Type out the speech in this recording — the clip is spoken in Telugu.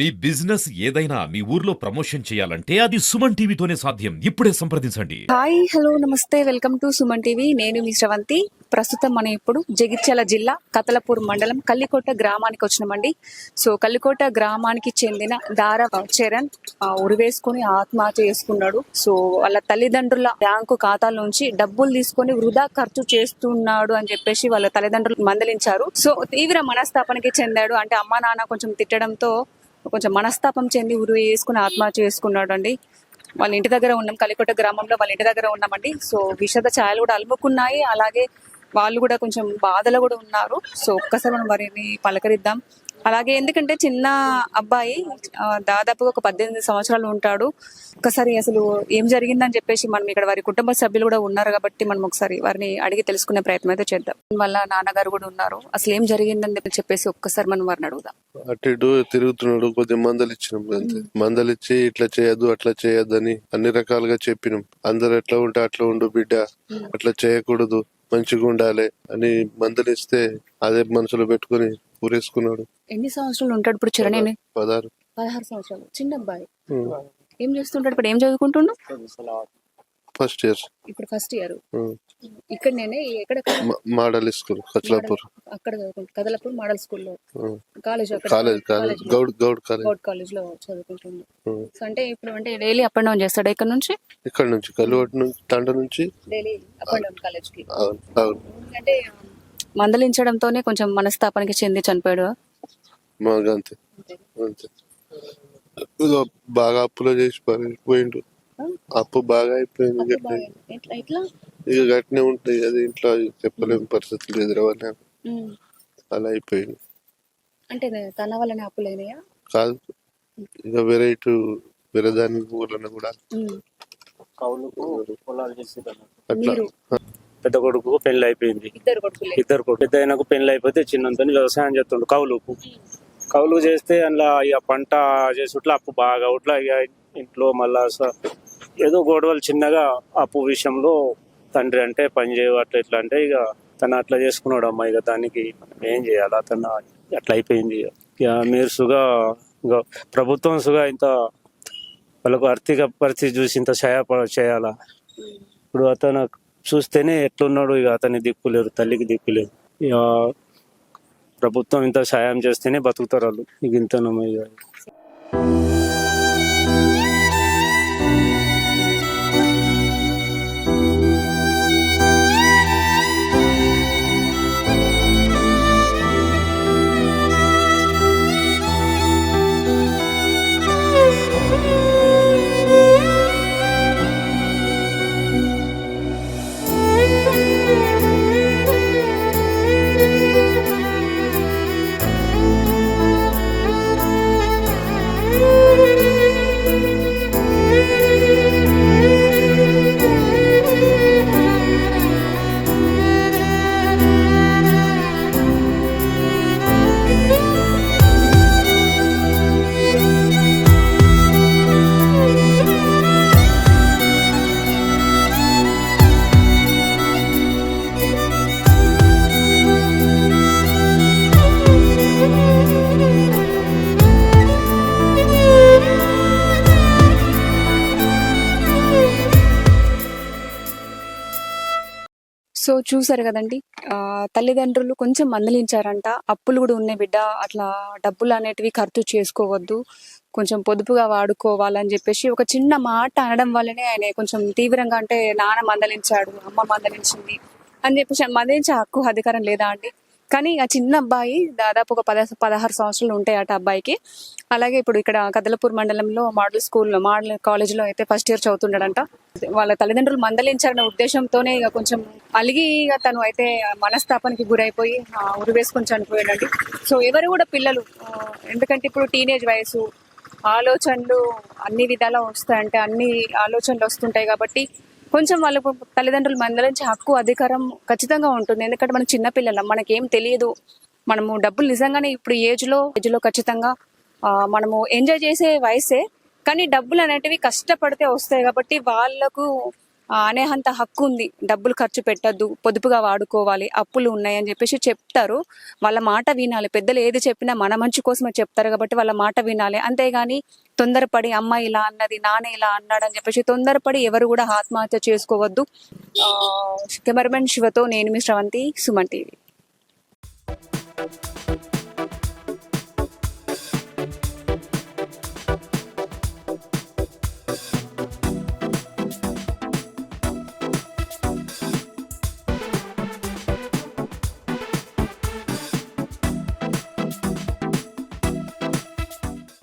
మీ బిజినెస్ ఏదైనా మీ ఊర్లో ప్రమోషన్ చేయాలంటే అది సుమన్ టీవీతోనే సాధ్యం. ఇప్పుడే సంప్రదించండి. హాయ్ హలో నమస్తే. Welcome to Suman TV. నేను మీ శ్రవంతి. ప్రస్తుతం మనం ఇప్పుడు జగిత్యాల జిల్లా కతలపూర్ మండలం కల్లికోట గ్రామానికి వచ్చినామండి. సో కల్లికోట గ్రామానికి చెందిన దార చరణ్ ఆ, ఉరివేసుకొని ఆత్మహత్య చేసుకున్నాడు. సో వాళ్ళ తల్లిదండ్రుల బ్యాంకు ఖాతాల నుంచి డబ్బులు తీసుకొని వృధా ఖర్చు చేస్తున్నాడు అని చెప్పేసి వాళ్ళ తల్లిదండ్రులు మందలించారు. సో తీవ్ర మనస్తాపనకి చెందాడు. అంటే అమ్మా నాన్న కొంచెం తిట్టడంతో కొంచెం మనస్తాపం చెంది ఉరి వేసుకుని ఆత్మహత్య చేసుకున్నాడు అండి వాళ్ళ ఇంటి దగ్గర ఉన్నాం కలికోట గ్రామంలో వాళ్ళ ఇంటి దగ్గర ఉన్నామండి. సో విషద ఛాయలు కూడా అలుముకున్నాయి. అలాగే వాళ్ళు కూడా కొంచెం బాధలో కూడా ఉన్నారు. సో ఒక్కసారి మనం వారిని పలకరిద్దాం. అలాగే ఎందుకంటే చిన్న అబ్బాయి దాదాపుగా ఒక పద్దెనిమిది సంవత్సరాలు ఉంటాడు. ఒక్కసారి అసలు ఏం జరిగిందని చెప్పేసి మనం ఇక్కడ వారి కుటుంబ సభ్యులు కూడా ఉన్నారు కాబట్టి మనం ఒకసారి వారిని అడిగి తెలుసుకునే ప్రయత్నం అయితే చేద్దాం. వాళ్ళ నాన్నగారు కూడా ఉన్నారు. అసలు ఏం జరిగిందని చెప్పేసి ఒక్కసారి మనం వారిని అడుగుదాం. అటు ఇటు తిరుగుతున్నాడు కొద్దిగా మందలు ఇచ్చినాం మందలు ఇచ్చి ఇట్లా చేయొద్దు అట్లా చేయొద్దని అన్ని రకాలుగా చెప్పినాం. అందరు ఎట్లా ఉంటే అట్లా ఉండు బిడ్డ అట్లా చేయకూడదు మంచిగా ఉండాలి అని మందలు ఇస్తే అదే మనసులో పెట్టుకుని ఊరేసుకున్నాడు. ఎన్ని సంవత్సరాలు ఉంటాడు ఇప్పుడు చరణ్ పదహారు. పదహారు సంవత్సరాలు. చిన్న అబ్బాయి. ఏం చేస్తుంటాడు ఇప్పుడు? ఏం చదువుకుంటుండు? First year. ఇప్పుడు ఫస్ట్ ఇయర్. ఇక్కడ నేనే ఎక్కడ మోడల్ స్కూల్ కచలాపూర్. అక్కడ చదువుకుంటా కదలపూర్ మోడల్ స్కూల్లో. College college college Goud Goud college. Goud కాలేజ్లో. సో అంటే ఇప్పుడు అంటే డైలీ అప్ అండ్ డౌన్ చేస్తాడు ఇక్కడ నుంచి? ఇక్కడ నుంచి కలువటి నుంచి తండ నుంచి? డైలీ అప్ అండ్ డౌన్ కాలేజ్కి అవును అవును. అంటే మందలించడంతోనే కొంచెం మనస్తాపానికి చెంది చనిపోయాడు. అంతే. బాగా అప్పులో చేసి పోయిండు అప్పు బాగా అయిపోయింది ఇక గట్టినే ఉంటాయి అది ఇంట్లో చెప్పలేని పరిస్థితులు ఎదురవని ఉమ్. అలా అయిపోయింది. అంటే తన వల్లనే అప్పులైనాయా కాదు. ఇక వేరే ఇటు వేరే దాని ఊర్లను కూడా అట్లా. పెద్ద కొడుకు పెళ్ళి అయిపోయింది ఇద్దరు కొడుకులే. ఇద్దరు కొడుకు. పెద్ద ఆయనకు పెళ్ళి అయిపోతే చిన్నంతో వ్యవసాయం చేస్తుండు కౌలుకు. కౌలు చేస్తే అందులో ఇక పంట చేసుట్లా అప్పు బాగా ఉట్లా ఇక ఇంట్లో మళ్ళా ఏదో గొడవలు చిన్నగా అప్పు విషయంలో తండ్రి అంటే పని చేయవు అట్లా ఇట్లా అంటే ఇక తను అట్లా చేసుకున్నాడు అమ్మ ఇక దానికి మనం ఏం చేయాలి? అతను అట్లా అయిపోయింది ఇక. ఇక మీరు సుగా ఇక ప్రభుత్వం సుగా ఇంత వాళ్ళకు ఆర్థిక పరిస్థితి చూసి ఇంత సహాయ చేయాలా? ఇప్పుడు అతను చూస్తేనే ఎట్లున్నాడు ఇక అతని దిక్కులేరు తల్లికి దిక్కులేరు ఇక ప్రభుత్వం ఇంత సాయం చేస్తేనే బతుకుతారు వాళ్ళు. ఇక ఇంతనమ్మా సో చూసారు కదండి ఆ, తల్లిదండ్రులు కొంచెం మందలించారంట. అప్పులు కూడా ఉన్నాయి బిడ్డ అట్లా డబ్బులు అనేటివి ఖర్చు చేసుకోవద్దు కొంచెం పొదుపుగా వాడుకోవాలని చెప్పేసి ఒక చిన్న మాట అనడం వల్లనే ఆయన కొంచెం తీవ్రంగా అంటే నాన్న మందలించాడు అమ్మ మందలించింది అని చెప్పేసి మందలించే హక్కు అధికారం లేదా అండి? కానీ ఆ చిన్న అబ్బాయి దాదాపు ఒక పద పదహారు సంవత్సరాలు ఉంటాయి అట అబ్బాయికి. అలాగే ఇప్పుడు ఇక్కడ కదలపూర్ మండలంలో మోడల్ స్కూల్లో మోడల్ కాలేజ్లో అయితే ఫస్ట్ ఇయర్ చదువుతున్నాడంట వాళ్ళ తల్లిదండ్రులు మందలించారన్న ఉద్దేశంతోనే ఇక కొంచెం అలిగి ఇక తను అయితే మనస్తాపానికి గురైపోయి ఉరివేసుకొని చనిపోయాడండి. సో ఎవరు కూడా పిల్లలు ఎందుకంటే ఇప్పుడు టీనేజ్ వయసు ఆలోచనలు అన్ని విధాలా వస్తాయంటే అన్ని ఆలోచనలు వస్తుంటాయి కాబట్టి కొంచెం వాళ్ళకు తల్లిదండ్రులు మందలించే హక్కు అధికారం ఖచ్చితంగా ఉంటుంది. ఎందుకంటే మనం చిన్నపిల్లలం మనకేం తెలియదు. మనము డబ్బులు నిజంగానే ఇప్పుడు ఏజ్లో ఏజ్లో ఖచ్చితంగా ఆ, మనము ఎంజాయ్ చేసే వయసే. కానీ డబ్బులు అనేటివి కష్టపడితే వస్తాయి కాబట్టి వాళ్ళకు అనేంత హక్కు ఉంది. డబ్బులు ఖర్చు పెట్టద్దు పొదుపుగా వాడుకోవాలి అప్పులు ఉన్నాయి అని చెప్పేసి చెప్తారు. వాళ్ళ మాట వినాలి. పెద్దలు ఏది చెప్పినా మన మంచి కోసమే చెప్తారు కాబట్టి వాళ్ళ మాట వినాలి. అంతేగాని తొందరపడి అమ్మ ఇలా అన్నది నాన్న ఇలా అన్నాడు అని చెప్పేసి తొందరపడి ఎవరు కూడా ఆత్మహత్య చేసుకోవద్దు. కెమెరామెన్ శివతో నేను మీ శ్రవంతి సుమన్ టీవీ.